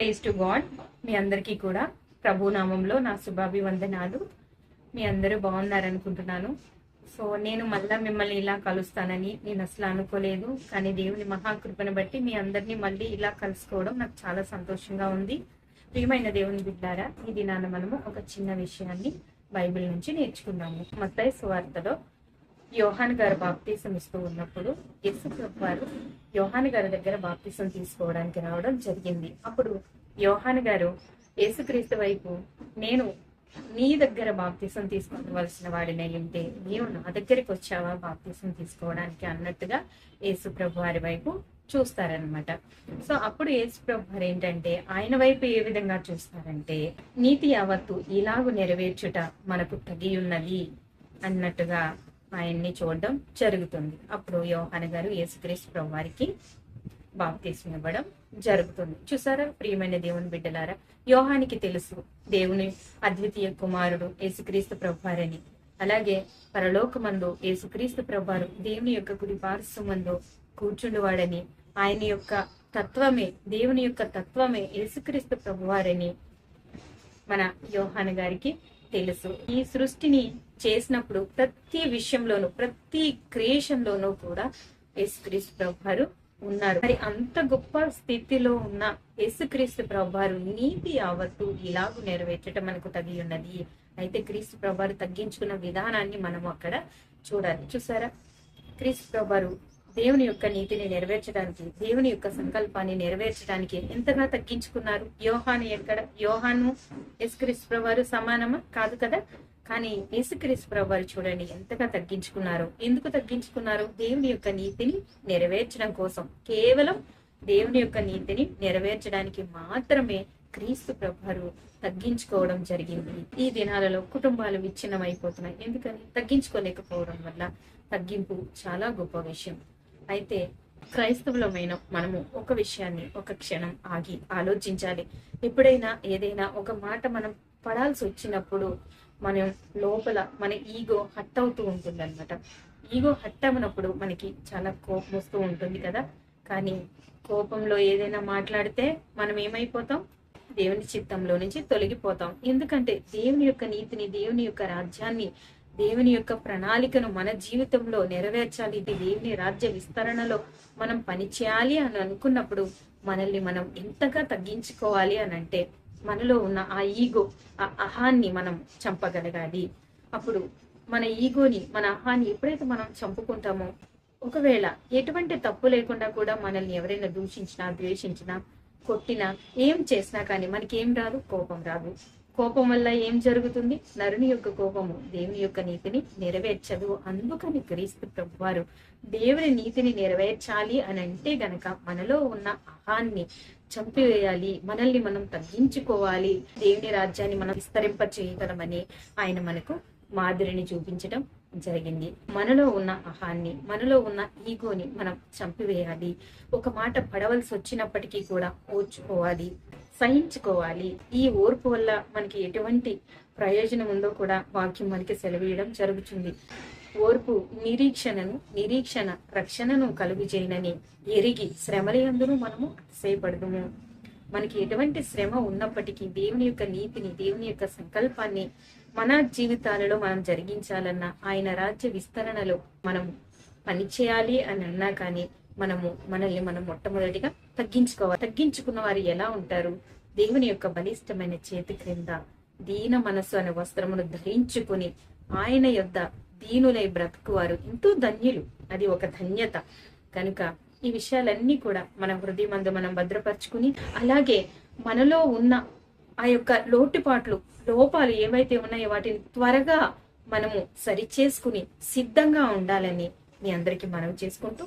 Praise to God మీ అందరికీ కూడా ప్రభు నామంలో నా శుభాభివందనాలు. మీ అందరూ బాగున్నారనుకుంటున్నాను. సో నేను మళ్ళా మిమ్మల్ని ఇలా కలుస్తానని నేను అసలు అనుకోలేదు. కానీ దేవుని మహాకృపను బట్టి మీ అందరినీ మళ్ళీ ఇలా కలుసుకోవడం నాకు చాలా సంతోషంగా ఉంది. ప్రియమైన దేవుని బిడ్డారా ఈ దినాన మనము ఒక చిన్న విషయాన్ని బైబిల్ నుంచి నేర్చుకున్నాము. మత్తాయి సువార్తలో యోహాన్ గారు బాప్తీసం ఇస్తూ ఉన్నప్పుడు యేసు వారు యోహాన్ గారి దగ్గర బాప్తీసం తీసుకోవడానికి రావడం జరిగింది. అప్పుడు యోహాన్ గారు యేసుక్రీస్తు వైపు నేను నీ దగ్గర బాప్తీసం తీసుకోవలసిన వాడినై ఉంటే నీవు నా దగ్గరికి వచ్చావా బాప్తీసం తీసుకోవడానికి? అన్నట్టుగా యేసు ప్రభు వారి వైపు చూస్తారనమాట సో అప్పుడు యేసు ప్రభు వారు ఏంటంటే ఆయన వైపు ఏ విధంగా చూస్తారంటే నీతి యావత్తు ఇలాగు నెరవేర్చుట మనకు తగి ఉన్నది అన్నట్టుగా ఆయన్ని చూడడం జరుగుతుంది. అప్పుడు యోహాన గారు యేసుక్రీస్తు ప్రభువారికి బాప్తీసం ఇవ్వడం జరుగుతుంది. చూసారా? ప్రియమైన దేవుని బిడ్డలారా యోహానికి తెలుసు దేవుని అద్వితీయ కుమారుడు యేసుక్రీస్తు ప్రభువారని. అలాగే పరలోకమందు యేసుక్రీస్తు ప్రభువారు దేవుని యొక్క కుడి పార్శ్వమందు కూర్చుండువాడని ఆయన యొక్క తత్వమే దేవుని యొక్క తత్వమే యేసుక్రీస్తు ప్రభువారని మన యోహాన్ గారికి తెలుసు. ఈ సృష్టిని చేసినప్పుడు ప్రతి విషయంలోనూ ప్రతి క్రియేషన్ లోనూ కూడా యేసుక్రీస్తు ప్రభువారు ఉన్నారు. మరి అంత గొప్ప స్థితిలో ఉన్న యేసుక్రీస్తు ప్రభువారు నీతి యావత్తు ఇలాగూ నెరవేర్చడం మనకు తగి ఉన్నది. అయితే క్రీస్తు ప్రభువారు తగ్గించుకున్న విధానాన్ని మనం అక్కడ చూడాలి. చూసారా? క్రీస్తు ప్రభువారు దేవుని యొక్క నీతిని నెరవేర్చడానికి దేవుని యొక్క సంకల్పాన్ని నెరవేర్చడానికి ఎంతగా తగ్గించుకున్నారు? యోహాను ఎక్కడ? యోహాను యేసుక్రీస్తు వారు సమానమా? కాదు కదా? కానీ యేసుక్రీస్తు వారు చూడండి ఎంతగా తగ్గించుకున్నారు. ఎందుకు తగ్గించుకున్నారు? దేవుని యొక్క నీతిని నెరవేర్చడం కోసం. కేవలం దేవుని యొక్క నీతిని నెరవేర్చడానికి మాత్రమే క్రీస్తు ప్రభారు తగ్గించుకోవడం జరిగింది. ఈ దినాలలో కుటుంబాలు విచ్ఛిన్నం అయిపోతున్నాయి ఎందుకని? తగ్గించుకోలేకపోవడం వల్ల తగ్గింపు చాలా గొప్ప విషయం. అయితే క్రైస్తవులమైన మనము ఒక విషయాన్ని ఒక క్షణం ఆగి ఆలోచించాలి. ఎప్పుడైనా ఏదైనా ఒక మాట మనం పడాల్సి వచ్చినప్పుడు మనం లోపల మన ఈగో హట్ అవుతూ ఉంటుంది అనమాట ఈగో హట్ అవ్వనప్పుడు మనకి చాలా కోపం వస్తూ ఉంటుంది కదా. కానీ కోపంలో ఏదైనా మాట్లాడితే మనం ఏమైపోతాం? దేవుని చిత్తంలో నుంచి తొలగిపోతాం. ఎందుకంటే దేవుని యొక్క నీతిని దేవుని యొక్క రాజ్యాన్ని దేవుని యొక్క ప్రణాళికను మన జీవితంలో నెరవేర్చాలి. ఇది దేవుని రాజ్య విస్తరణలో మనం పనిచేయాలి అని అనుకున్నప్పుడు మనల్ని మనం ఎంతగా తగ్గించుకోవాలి అని అంటే మనలో ఉన్న ఆ ఈగో ఆ అహాన్ని మనం చంపగలగాలి. అప్పుడు మన ఈగోని మన అహాన్ని ఎప్పుడైతే మనం చంపుకుంటామో ఒకవేళ ఎటువంటి తప్పు లేకుండా కూడా మనల్ని ఎవరైనా దూషించినా ద్వేషించినా కొట్టినా ఏం చేసినా కానీ మనకి ఏం రాదు? కోపం రాదు. కోపం వల్ల ఏం జరుగుతుంది? నరుని యొక్క కోపము దేవుని యొక్క నీతిని నెరవేర్చదు. అందుకని క్రీస్తు ప్రభువారు దేవుని నీతిని నెరవేర్చాలి అని అంటే గనక మనలో ఉన్న అహాన్ని చంపివేయాలి. మనల్ని మనం తగ్గించుకోవాలి. దేవుని రాజ్యాన్ని మనం విస్తరింప చేయగలమని ఆయన మనకు మాదిరిని చూపించడం జరిగింది. మనలో ఉన్న అహాన్ని మనలో ఉన్న ఈగోని మనం చంపివేయాలి. ఒక మాట పడవలసి వచ్చినప్పటికీ కూడా ఓర్చుకోవాలి. సహించుకోవాలి. ఈ ఓర్పు వల్ల మనకి ఎటువంటి ప్రయోజనం ఉందో కూడా వాక్యం మనకి సెలవేయడం జరుగుతుంది. ఓర్పు నిరీక్షణను నిరీక్షణ రక్షణను కలుగు చేయనని ఎరిగి శ్రమలందును మనము సేపడదుము మనకి ఎటువంటి శ్రమ ఉన్నప్పటికీ దేవుని యొక్క నీతిని దేవుని యొక్క సంకల్పాన్ని మన జీవితాలలో మనం జరిగించాలన్నా ఆయన రాజ్య విస్తరణలో మనం పనిచేయాలి అని అన్నా కానీ మనము మనల్ని మనం మొట్టమొదటిగా తగ్గించుకోవాలి. తగ్గించుకున్న వారు ఎలా ఉంటారు? దేవుని యొక్క బలిష్టమైన చేతి క్రింద దీన మనస్సు అనే వస్త్రమును ధరించుకుని ఆయన యొద్ద దీనులై బ్రతుకువారు ఎంతో ధన్యులు. అది ఒక ధన్యత. కనుక ఈ విషయాలన్నీ కూడా మన హృదయమందు మనం భద్రపరచుకుని అలాగే మనలో ఉన్న ఆ యొక్క లోటుపాట్లు లోపాలు ఏవైతే ఉన్నాయో వాటిని త్వరగా మనము సరిచేసుకుని సిద్ధంగా ఉండాలని మీ అందరికీ మనవి చేసుకుంటూ